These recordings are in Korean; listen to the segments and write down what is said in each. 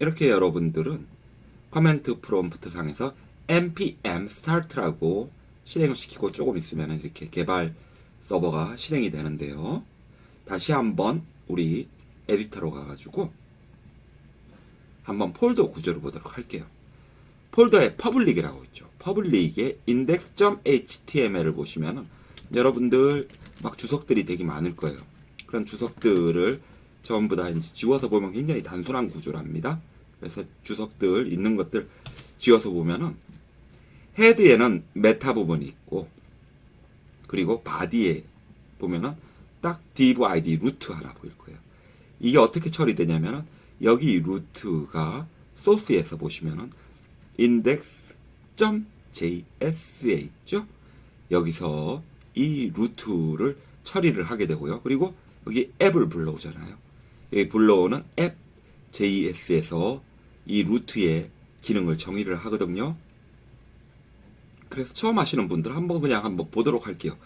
이렇게 여러분들은 커멘트 프롬프트 상에서 npm start라고 실행을 시키고 조금 있으면 이렇게 개발 서버가 실행이 되는데요. 다시 한번 우리 에디터로 가가지고 한번 폴더 구조를 보도록 할게요. 폴더에 퍼블릭이라고 있죠. 퍼블릭에 index.html을 보시면은 여러분들 막 주석들이 되게 많을 거예요. 그런 주석들을 전부 다 이제 지워서 보면 굉장히 단순한 구조랍니다. 그래서 주석들 있는 것들 지워서 보면은 헤드에는 메타 부분이 있고 그리고 바디에 보면은 딱 div id 루트 하나 보일 거예요. 이게 어떻게 처리되냐면은 여기 루트가 소스에서 보시면은 index.js에 있죠. 여기서 이 루트를 처리를 하게 되고요. 그리고 여기 앱을 불러오잖아요. 여기 불러오는 앱 JS에서 이 루트의 기능을 정의를 하거든요. 그래서 처음 하시는 분들 한번 그냥 한번 보도록 할게요.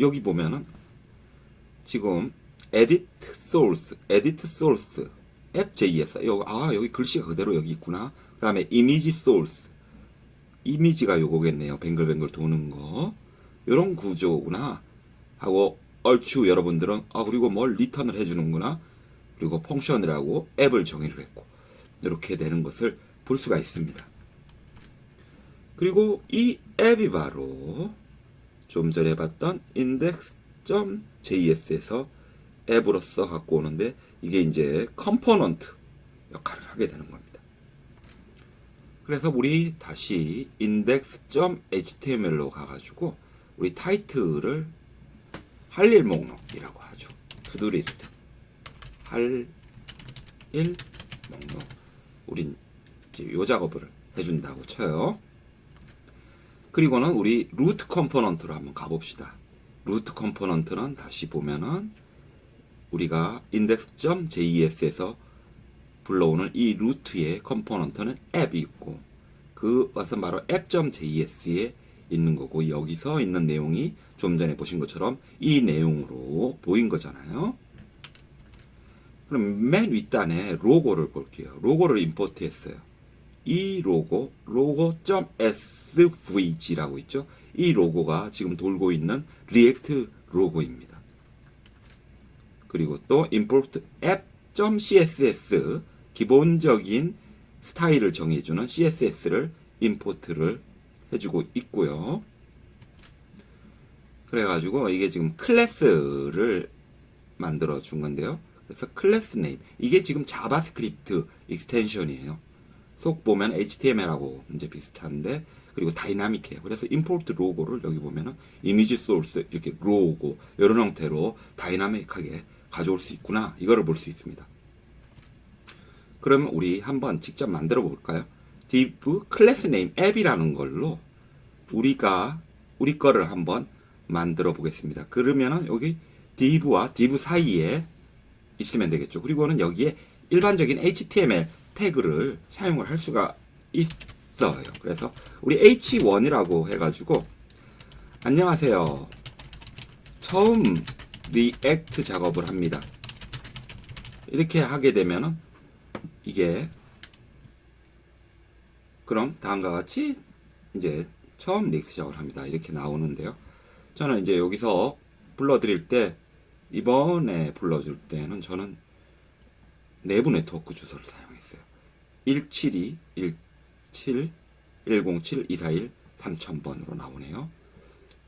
여기 보면은 지금 edit source, edit source, app JS. 여기 아 여기 글씨가 그대로 여기 있구나. 그다음에 image source, 이미지가 요거겠네요. 뱅글뱅글 도는 거. 요런 구조구나 하고 얼추 여러분들은 아 그리고 뭘 리턴을 해주는구나. 그리고 펑션이라고 앱을 정의를 했고 이렇게 되는 것을 볼 수가 있습니다. 그리고 이 앱이 바로 좀 전에 봤던 index.js에서 앱으로서 갖고 오는데 이게 이제 컴포넌트 역할을 하게 되는 겁니다. 그래서 우리 다시 index.html로 가가지고 우리 타이틀을 할 일 목록이라고 하죠. 투두 리스트 할일 목록 우린 이제 요 작업을 해준다고 쳐요. 그리고는 우리 루트 컴포넌트로 한번 가봅시다. 루트 컴포넌트는 다시 보면은 우리가 index.js에서 불러오는 이 루트의 컴포넌트는 앱이 있고 그것은 바로 app.js에 있는 거고 여기서 있는 내용이 좀 전에 보신 것처럼 이 내용으로 보인 거잖아요. 그럼 맨 윗단에 로고를 볼게요. 로고를 임포트 했어요. 이 로고, logo.svg라고 있죠. 이 로고가 지금 돌고 있는 리액트 로고입니다. 그리고 또 import app.css 기본적인 스타일을 정해주는 CSS를 임포트를 해주고 있고요. 그래가지고 이게 지금 클래스를 만들어 준 건데요. 그래서 클래스 네임 이게 지금 자바스크립트 익스텐션이에요. 속 보면 HTML하고 이제 비슷한데 그리고 다이나믹해요. 그래서 임포트 로고를 여기 보면은 이미지 소스 이렇게 로고 이런 형태로 다이나믹하게 가져올 수 있구나 이거를 볼 수 있습니다. 그러면 우리 한번 직접 만들어 볼까요? div 클래스 네임 앱이라는 걸로 우리가 우리 거를 한번 만들어 보겠습니다. 그러면은 여기 div와 div 사이에 있으면 되겠죠. 그리고는 여기에 일반적인 HTML 태그를 사용을 할 수가 있어요. 그래서 우리 H1이라고 해가지고 안녕하세요. 처음 리액트 작업을 합니다. 이렇게 하게 되면은 이게 그럼 다음과 같이 이제 처음 리액트 작업을 합니다. 이렇게 나오는데요. 저는 이제 여기서 불러드릴 때 이번에 불러줄 때는 저는 내부 네트워크 주소를 사용했어요. 172 17 107 241 3000번으로 나오네요.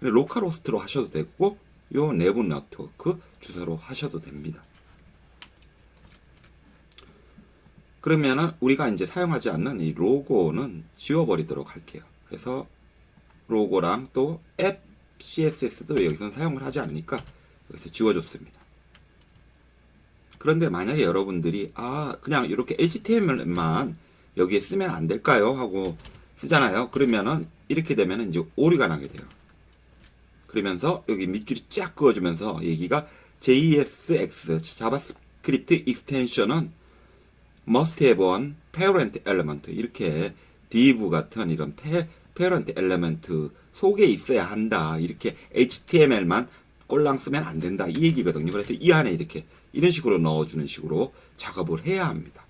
로컬 호스트로 하셔도 되고 요 내부 네트워크 주소로 하셔도 됩니다. 그러면은 우리가 이제 사용하지 않는 이 로고는 지워버리도록 할게요. 그래서 로고랑 또 앱 CSS도 여기서는 사용을 하지 않으니까 여기서 지워줬습니다. 그런데 만약에 여러분들이 아 그냥 이렇게 HTML만 여기에 쓰면 안 될까요? 하고 쓰잖아요. 그러면은 이렇게 되면 이제 오류가 나게 돼요. 그러면서 여기 밑줄이 쫙 그어주면서 여기가 JSX 자바스크립트 익스텐션은 must have one parent element 이렇게 div 같은 이런 페, parent element 속에 있어야 한다 이렇게 HTML만 꼴랑 쓰면 안 된다 이 얘기거든요. 그래서 이 안에 이렇게 이런 식으로 넣어주는 식으로 작업을 해야 합니다.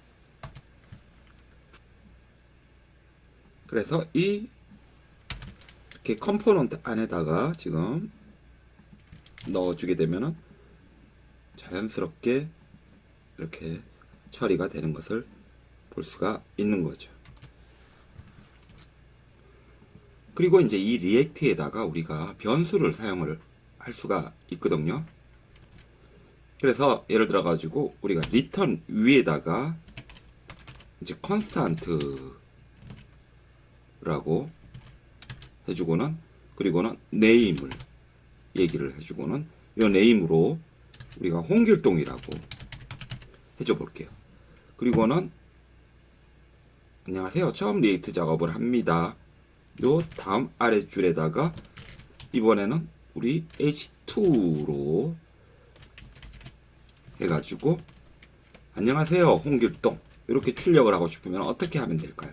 그래서 이 이렇게 컴포넌트 안에다가 지금 넣어주게 되면은 자연스럽게 이렇게 처리가 되는 것을 볼 수가 있는 거죠. 그리고 이제 이 리액트에다가 우리가 변수를 사용을 할 수가 있거든요. 그래서 예를 들어 가지고 우리가 리턴 위에다가 이제 컨스탄트라고 해주고는 그리고는 네임을 얘기를 해주고는 이 네임으로 우리가 홍길동이라고 해줘 볼게요. 그리고는 안녕하세요. 처음 리액트 작업을 합니다. 요 다음 아래 줄에다가 이번에는 우리 H2로 해가지고 안녕하세요 홍길동 이렇게 출력을 하고 싶으면 어떻게 하면 될까요?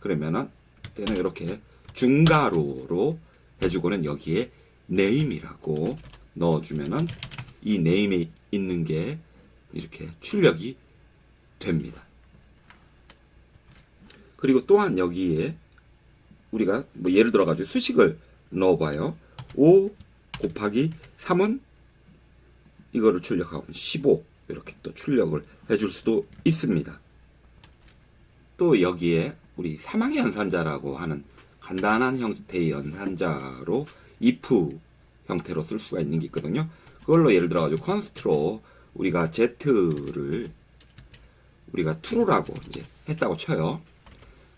그러면은 얘는 이렇게 중괄호로 해주고는 여기에 네임이라고 넣어주면은 이 네임에 있는 게 이렇게 출력이 됩니다. 그리고 또한 여기에 우리가 뭐 예를 들어 가지고 수식을 넣어봐요. 5 곱하기 3은 이거를 출력하면 15 이렇게 또 출력을 해줄 수도 있습니다. 또 여기에 우리 사망 연산자라고 하는 간단한 형태의 연산자로 if 형태로 쓸 수가 있는 게 있거든요. 그걸로 예를 들어 가지고 컨스트로 우리가 z를 우리가 true라고 이제 했다고 쳐요.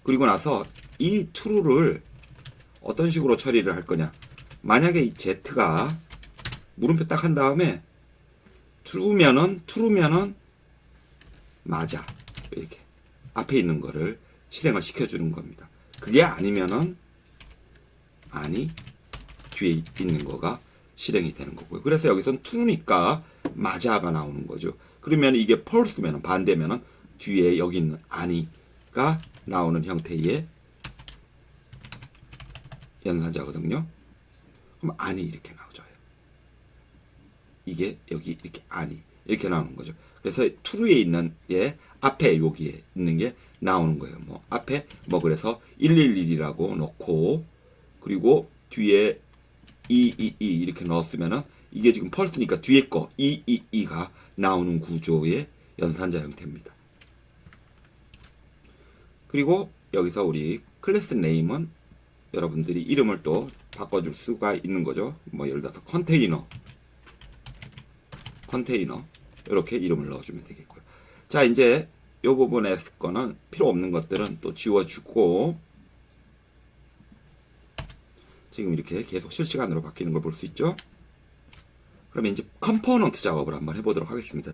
그리고 나서 이 true를 어떤 식으로 처리를 할 거냐? 만약에 이 z가 물음표 딱 한 다음에 true면은 true면은 맞아 이렇게 앞에 있는 거를 실행을 시켜주는 겁니다. 그게 아니면은 아니 뒤에 있는 거가 실행이 되는 거고요. 그래서 여기선 true니까 맞아가 나오는 거죠. 그러면 이게 false면은 반대면은 뒤에 여기 있는 아니가 나오는 형태의 연산자거든요. 그럼 아니 이렇게 나오죠. 이게 여기 이렇게 아니 이렇게 나오는 거죠. 그래서 true에 있는 예 앞에 여기에 있는 게 나오는 거예요. 뭐 앞에 뭐 그래서 111이라고 넣고 그리고 뒤에 222 이렇게 넣었으면은 이게 지금 펄스니까 뒤에 거 222가 나오는 구조의 연산자 형태입니다. 그리고 여기서 우리 클래스 네임은 여러분들이 이름을 또 바꿔줄 수가 있는 거죠. 뭐 예를 들어서 컨테이너, 컨테이너 이렇게 이름을 넣어주면 되겠고요. 자 이제 이 부분에 거는 필요 없는 것들은 또 지워주고 지금 이렇게 계속 실시간으로 바뀌는 걸 볼 수 있죠. 그러면 이제 컴포넌트 작업을 한번 해보도록 하겠습니다.